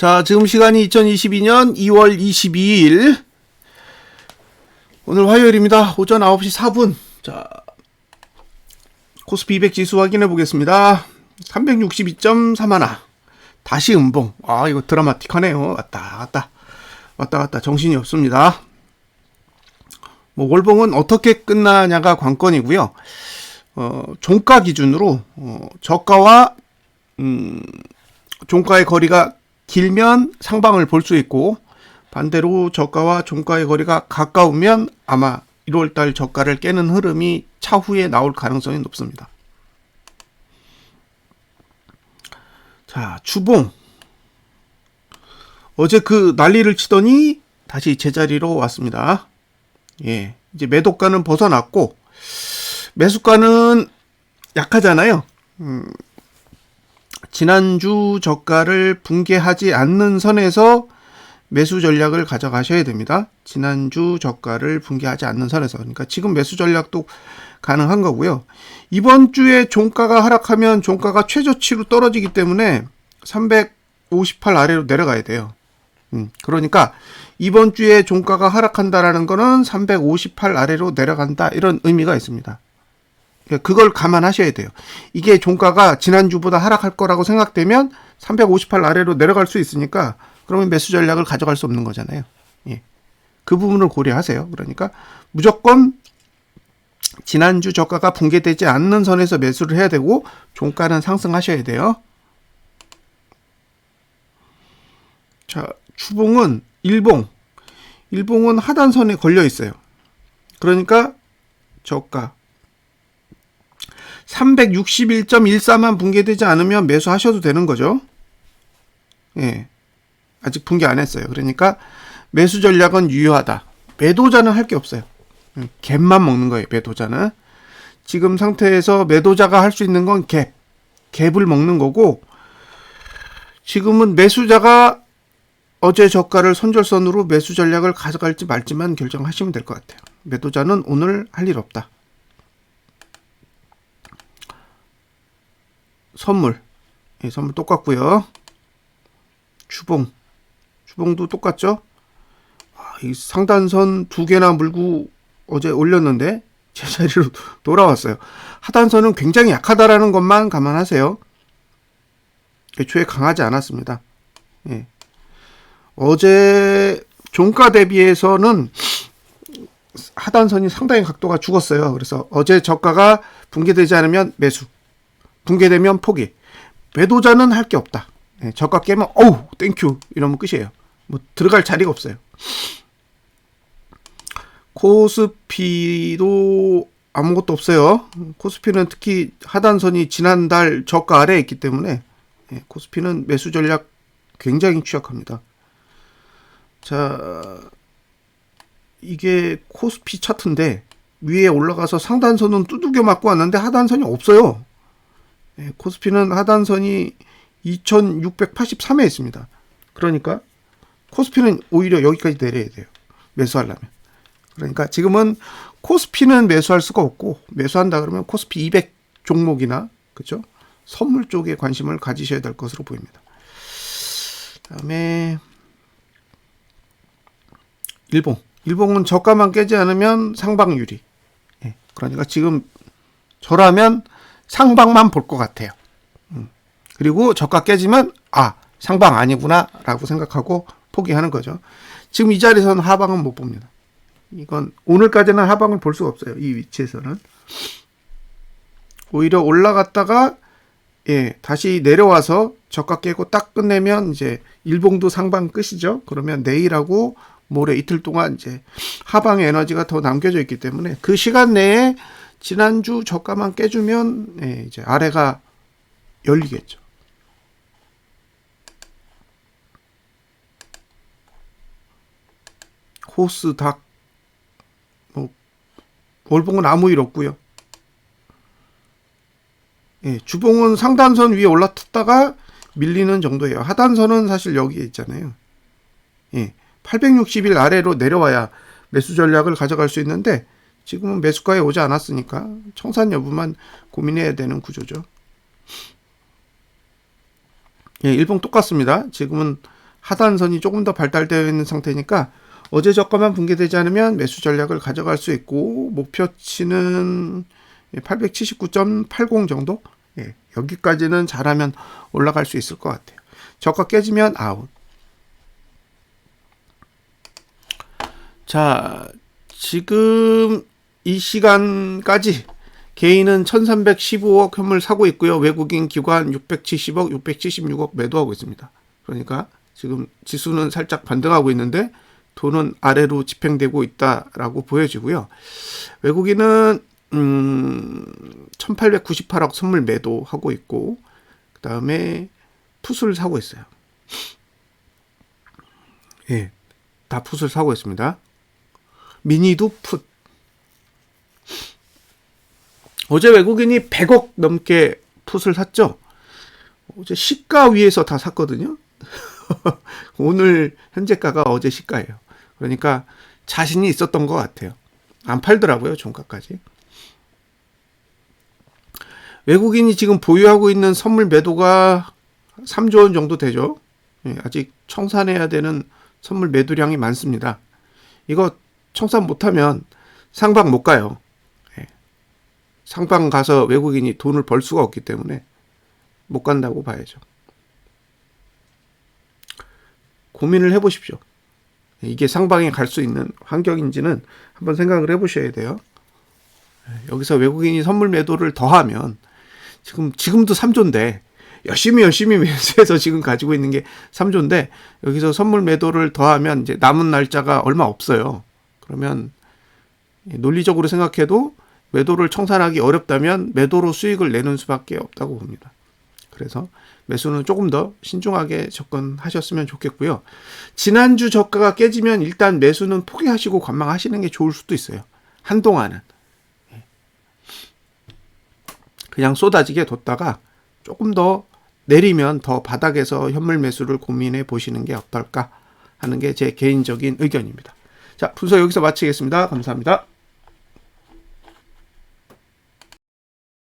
자, 지금 시간이 2022년 2월 22일. 오늘 화요일입니다. 오전 9시 4분. 자, 코스피 200 지수 확인해 보겠습니다. 362.31. 다시 음봉. 아, 이거 드라마틱하네요. 왔다, 왔다. 왔다, 갔다. 정신이 없습니다. 뭐, 월봉은 어떻게 끝나냐가 관건이고요. 어, 종가 기준으로, 어, 저가와, 음, 종가의 거리가 길면 상방을 볼 수 있고 반대로 저가와 종가의 거리가 가까우면 아마 1월달 저가를 깨는 흐름이 차후에 나올 가능성이 높습니다. 자, 주봉. 어제 그 난리를 치더니 다시 제자리로 왔습니다. 예. 이제 매도가는 벗어났고, 매수가는 약하잖아요. 음, 지난주 저가를 붕괴하지 않는 선에서 매수 전략을 가져가셔야 됩니다. 지난주 저가를 붕괴하지 않는 선에서. 그러니까 지금 매수 전략도 가능한 거고요. 이번 주에 종가가 하락하면 종가가 최저치로 떨어지기 때문에 358 아래로 내려가야 돼요. 음, 그러니까 이번 주에 종가가 하락한다라는 거는 358 아래로 내려간다 이런 의미가 있습니다. 예, 그걸 감안하셔야 돼요. 이게 종가가 지난주보다 하락할 거라고 생각되면 358 아래로 내려갈 수 있으니까 그러면 매수 전략을 가져갈 수 없는 거잖아요. 예. 그 부분을 고려하세요. 그러니까 무조건 지난주 저가가 붕괴되지 않는 선에서 매수를 해야 되고 종가는 상승하셔야 돼요. 자, 주봉은 일봉. 일봉은 하단선에 걸려 있어요. 그러니까 저가 361.14만 붕괴되지 않으면 매수하셔도 되는 거죠. 예. 아직 붕괴 안 했어요. 그러니까 매수 전략은 유효하다. 매도자는 할 게 없어요. 음, 갭만 먹는 거예요. 매도자는. 지금 상태에서 매도자가 할 수 있는 건 갭. 갭을 먹는 거고 지금은 매수자가 어제 저가를 손절선으로 매수 전략을 가져갈지 말지만 결정하시면 될 것 같아요. 매도자는 오늘 할 일 없다. 선물. 예, 선물 똑같고요. 주봉. 주봉도 똑같죠? 와, 이 상단선 두 개나 물고 어제 올렸는데 제자리로 돌아왔어요. 하단선은 굉장히 약하다라는 것만 감안하세요. 애초에 강하지 않았습니다. 예. 어제 종가 대비해서는 하단선이 상당히 각도가 죽었어요. 그래서 어제 저가가 붕괴되지 않으면 매수. 붕괴되면 포기. 매도자는 할 게 없다. 네, 저가 깨면 어우 땡큐 이러면 끝이에요. 뭐 들어갈 자리가 없어요. 코스피도 아무것도 없어요. 코스피는 특히 하단선이 지난달 저가 아래에 있기 때문에 네, 코스피는 매수 전략 굉장히 취약합니다. 자, 이게 코스피 차트인데 위에 올라가서 상단선은 두들겨 맞고 왔는데 하단선이 없어요. 예, 코스피는 하단선이 2683에 있습니다. 그러니까 코스피는 오히려 여기까지 내려야 돼요. 매수하려면. 그러니까 지금은 코스피는 매수할 수가 없고 매수한다 그러면 코스피 200 종목이나 그죠? 선물 쪽에 관심을 가지셔야 될 것으로 보입니다. 다음에 일봉. 일봉은 저가만 깨지 않으면 상방 유리. 예, 그러니까 지금 저라면 상방만 볼 것 같아요. 음. 그리고 저가 깨지면 아 상방 아니구나라고 생각하고 포기하는 거죠. 지금 이 자리에서는 하방은 못 봅니다. 이건 오늘까지는 하방을 볼 수가 없어요. 이 위치에서는 오히려 올라갔다가 예 다시 내려와서 저가 깨고 딱 끝내면 이제 일봉도 상방 끝이죠. 그러면 내일하고 모레 이틀 동안 이제 하방의 에너지가 더 남겨져 있기 때문에 그 시간 내에 지난주 저가만 깨주면 예, 이제 아래가 열리겠죠. 닭, 뭐, 월봉은 아무 일 없고요. 예, 주봉은 상단선 위에 올라탔다가 밀리는 정도예요. 하단선은 사실 여기에 있잖아요. 예, 860일 아래로 내려와야 매수 전략을 가져갈 수 있는데 지금은 매수가에 오지 않았으니까 청산 여부만 고민해야 되는 구조죠. 예, 일봉 똑같습니다. 지금은 하단선이 조금 더 발달되어 있는 상태니까 어제 저가만 붕괴되지 않으면 매수 전략을 가져갈 수 있고 목표치는 879.80 정도 예, 여기까지는 잘하면 올라갈 수 있을 것 같아요. 저가 깨지면 아웃. 자, 지금 이 시간까지 개인은 1315억 현물 사고 있고요. 외국인 기관 670억, 676억 매도하고 있습니다. 그러니까 지금 지수는 살짝 반등하고 있는데 돈은 아래로 집행되고 있다라고 보여지고요. 외국인은 음, 1898억 선물 매도하고 있고 그다음에 풋을 사고 있어요. 예. 다 풋을 사고 있습니다. 미니도 풋. 어제 외국인이 100억 넘게 풋을 샀죠. 어제 시가 위에서 다 샀거든요. 오늘 현재가가 어제 시가예요. 그러니까 자신이 있었던 것 같아요. 안 팔더라고요, 종가까지. 외국인이 지금 보유하고 있는 선물 매도가 3조 원 정도 되죠. 예, 아직 청산해야 되는 선물 매도량이 많습니다. 이거 청산 못하면 상방 못 가요. 예. 상방 가서 외국인이 돈을 벌 수가 없기 때문에 못 간다고 봐야죠. 고민을 해보십시오. 이게 상방에 갈 수 있는 환경인지는 한번 생각을 해보셔야 돼요. 예, 여기서 외국인이 선물 매도를 더하면 지금 지금도 3조인데 열심히 열심히 매수해서 지금 가지고 있는 게 3조인데 여기서 선물 매도를 더하면 이제 남은 날짜가 얼마 없어요. 그러면 논리적으로 생각해도 매도를 청산하기 어렵다면 매도로 수익을 내는 수밖에 없다고 봅니다. 그래서 매수는 조금 더 신중하게 접근하셨으면 좋겠고요. 지난주 저가가 깨지면 일단 매수는 포기하시고 관망하시는 게 좋을 수도 있어요. 한동안은. 그냥 쏟아지게 뒀다가 조금 더 내리면 더 바닥에서 현물 매수를 고민해 보시는 게 어떨까 하는 게 제 개인적인 의견입니다. 자, 분석 여기서 마치겠습니다. 감사합니다.